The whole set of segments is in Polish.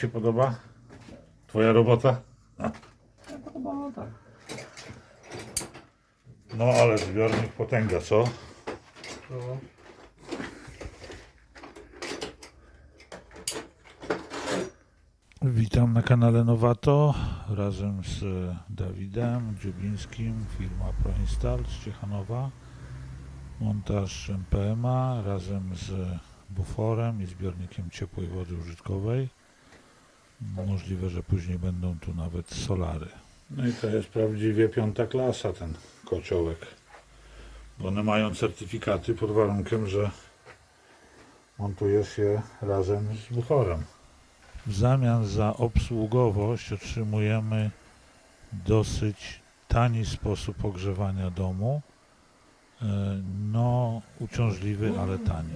się podoba? Twoja robota? Podobało tak. No ale zbiornik potęga, co? No. Witam na kanale Nowato razem z Dawidem Dziubińskim, firma ProInstall z Ciechanowa. Montaż MPMA razem z buforem i zbiornikiem ciepłej wody użytkowej. Możliwe, że później będą tu nawet solary. No i to jest prawdziwie piąta klasa ten kociołek. Bo one mają certyfikaty pod warunkiem, że montujesz je razem z buforem. W zamian za obsługowość otrzymujemy dosyć tani sposób ogrzewania domu. E, No, uciążliwy, ale tani.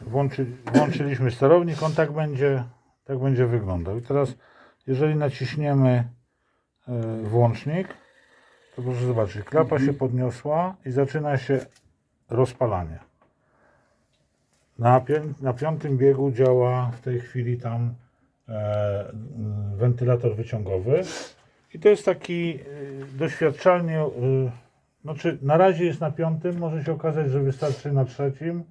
Włączy, włączyliśmy sterownik, on tak będzie, tak będzie wyglądał. I teraz, jeżeli naciśniemy e, włącznik, to proszę zobaczyć, klapa się podniosła i zaczyna się rozpalanie. Na, pię- na piątym biegu działa w tej chwili tam e, wentylator wyciągowy i to jest taki y, doświadczalnie, y, znaczy na razie jest na piątym, może się okazać, że wystarczy na trzecim,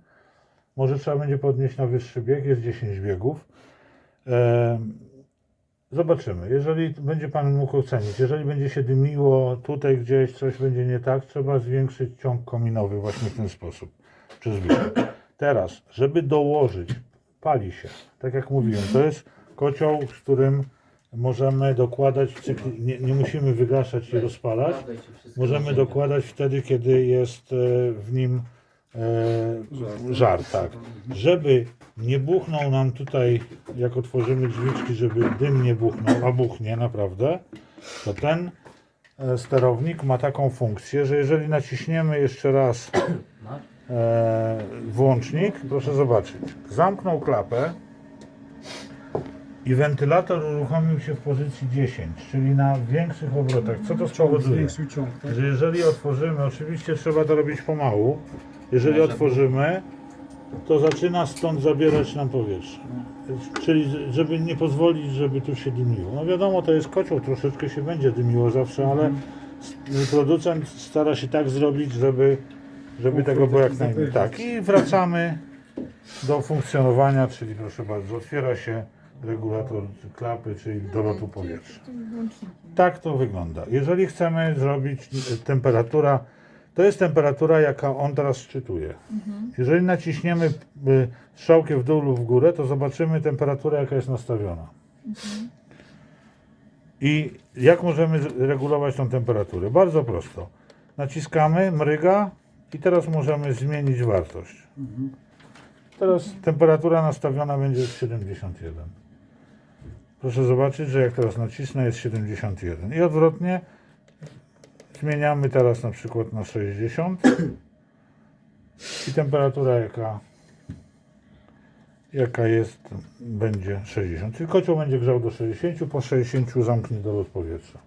może trzeba będzie podnieść na wyższy bieg, jest 10 biegów. Zobaczymy. Jeżeli będzie Pan mógł ocenić, jeżeli będzie się dymiło, tutaj gdzieś coś będzie nie tak, trzeba zwiększyć ciąg kominowy właśnie w ten sposób. Przez bieg. Teraz, żeby dołożyć, pali się. Tak jak mówiłem, to jest kocioł, z którym możemy dokładać, cykli, nie, nie musimy wygaszać i rozpalać. Możemy dokładać wtedy, kiedy jest e, w nim e, żar, tak. Żeby nie buchnął nam tutaj, jak otworzymy drzwiczki, żeby dym nie buchnął, a buchnie naprawdę, to ten e, sterownik ma taką funkcję, że jeżeli naciśniemy jeszcze raz e, włącznik, proszę zobaczyć, zamknął klapę i wentylator uruchomił się w pozycji 10, czyli na większych obrotach. Co to spowoduje? Tak? że jeżeli otworzymy, oczywiście trzeba to robić pomału, jeżeli otworzymy, to zaczyna stąd zabierać nam powietrze. Czyli z- żeby nie pozwolić, żeby tu się dymiło. No wiadomo, to jest kocioł, troszeczkę się będzie dymiło zawsze, ale s- producent stara się tak zrobić, żeby, żeby tego było jak najmniej. Tak, i wracamy do funkcjonowania, czyli proszę bardzo, otwiera się regulator klapy, czyli dolotu powietrza. Tak to wygląda. Jeżeli chcemy zrobić e, temperatura, to jest temperatura, jaka on teraz szczytuje. Jeżeli naciśniemy y, strzałkę w dół lub w górę, to zobaczymy temperaturę, jaka jest nastawiona. I jak możemy regulować tą temperaturę? Bardzo prosto. Naciskamy, mryga i teraz możemy zmienić wartość. Teraz temperatura nastawiona będzie 71. Proszę zobaczyć, że jak teraz nacisnę jest 71. I odwrotnie zmieniamy teraz na przykład na 60 i temperatura jaka jaka jest będzie 60. Czyli kocioł będzie grzał do 60, po 60 zamknie dolot powietrza.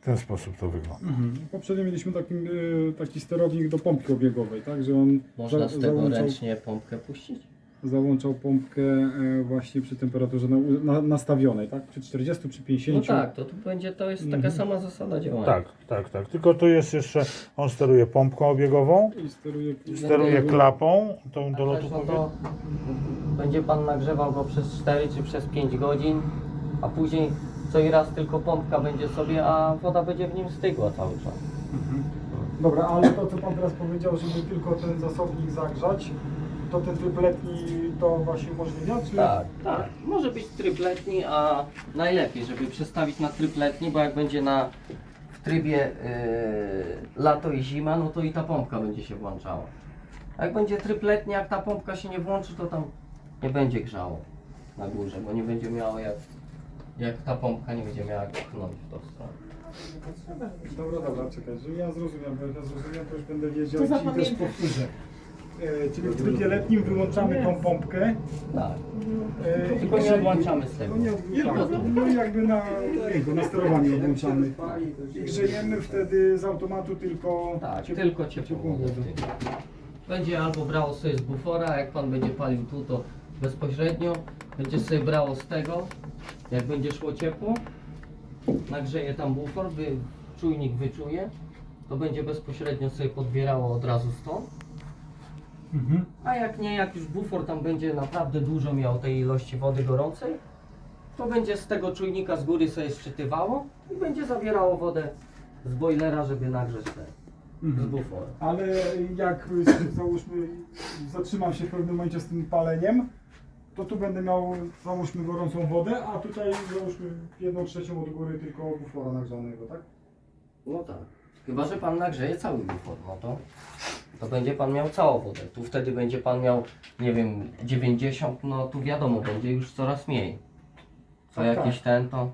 W ten sposób to wygląda. Mhm. Poprzednio mieliśmy taki, y, taki sterownik do pompki obiegowej, tak? Że on Można za- z tego załączał, ręcznie pompkę puścić? Załączał pompkę e, właśnie przy temperaturze na, na, nastawionej, tak? Przy 40, przy 50. No tak, to tu będzie, to jest taka Mhm. sama zasada działania. Tak, tak, tak. Tylko tu jest jeszcze, on steruje pompką obiegową, I steruje, steruje klapą tą do lotu Też, no powietrza. to będzie Pan nagrzewał go przez 4 czy przez 5 godzin, a później co i raz tylko pompka będzie sobie, a woda będzie w nim stygła cały czas. Dobra, ale to co Pan teraz powiedział, żeby tylko ten zasobnik zagrzać, to ten tryb letni to właśnie umożliwia? Czy... Tak, tak. Może być tryb letni, a najlepiej, żeby przestawić na tryb letni, bo jak będzie na w trybie yy, lato i zima, no to i ta pompka będzie się włączała. A jak będzie tryb letni, jak ta pompka się nie włączy, to tam nie będzie grzało na górze, bo nie będzie miało jak, jak ta pompka nie będzie miała jak pchnąć w tą stronę. Dobra, dobra, czekaj, że ja zrozumiem, bo jak ja zrozumiem, to już będę wiedział To i też zapamiętaj. powtórzę. E, czyli w trybie letnim wyłączamy tą pompkę. Tak. E, Tylko nie odłączamy z tego. No, nie odłączamy. to. No jakby na jego, na sterowanie odłączamy. I grzejemy wtedy z automatu tylko Tak, ciep- tylko ciepłą wodę. Będzie albo brało sobie z bufora, jak pan będzie palił tu, to bezpośrednio będzie sobie brało z tego, jak będzie szło ciepło, nagrzeje tam bufor, wy, czujnik wyczuje, to będzie bezpośrednio sobie podbierało od razu stąd. Mhm. A jak nie, jak już bufor tam będzie naprawdę dużo miał tej ilości wody gorącej, to będzie z tego czujnika z góry sobie szczytywało i będzie zabierało wodę z boilera, żeby nagrzeć te z Mhm. buforem. Ale jak załóżmy zatrzymam się w pewnym momencie z tym paleniem, to tu będę miał załóżmy gorącą wodę, a tutaj załóżmy jedną trzecią od góry tylko bufora nagrzanego, tak? No tak. Chyba, że pan nagrzeje cały bufor, no to, to będzie pan miał całą wodę. Tu wtedy będzie pan miał, nie wiem, 90, no tu wiadomo, będzie już coraz mniej. Co Tak, jakiś tak. ten to.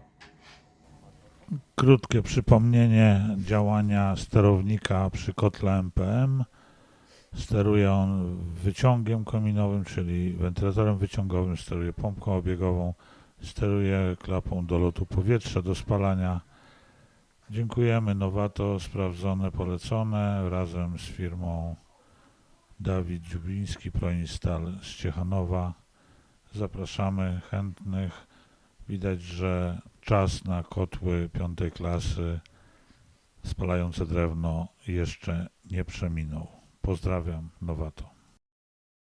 Krótkie przypomnienie działania sterownika przy kotle MPM. Steruje on wyciągiem kominowym, czyli wentylatorem wyciągowym, steruje pompką obiegową, steruje klapą do lotu powietrza, do spalania. Dziękujemy. Nowato, sprawdzone, polecone razem z firmą Dawid Dziubiński, Proinstal z Ciechanowa. Zapraszamy chętnych. Widać, że czas na kotły piątej klasy spalające drewno jeszcze nie przeminął. Pozdrawiam, Nowato.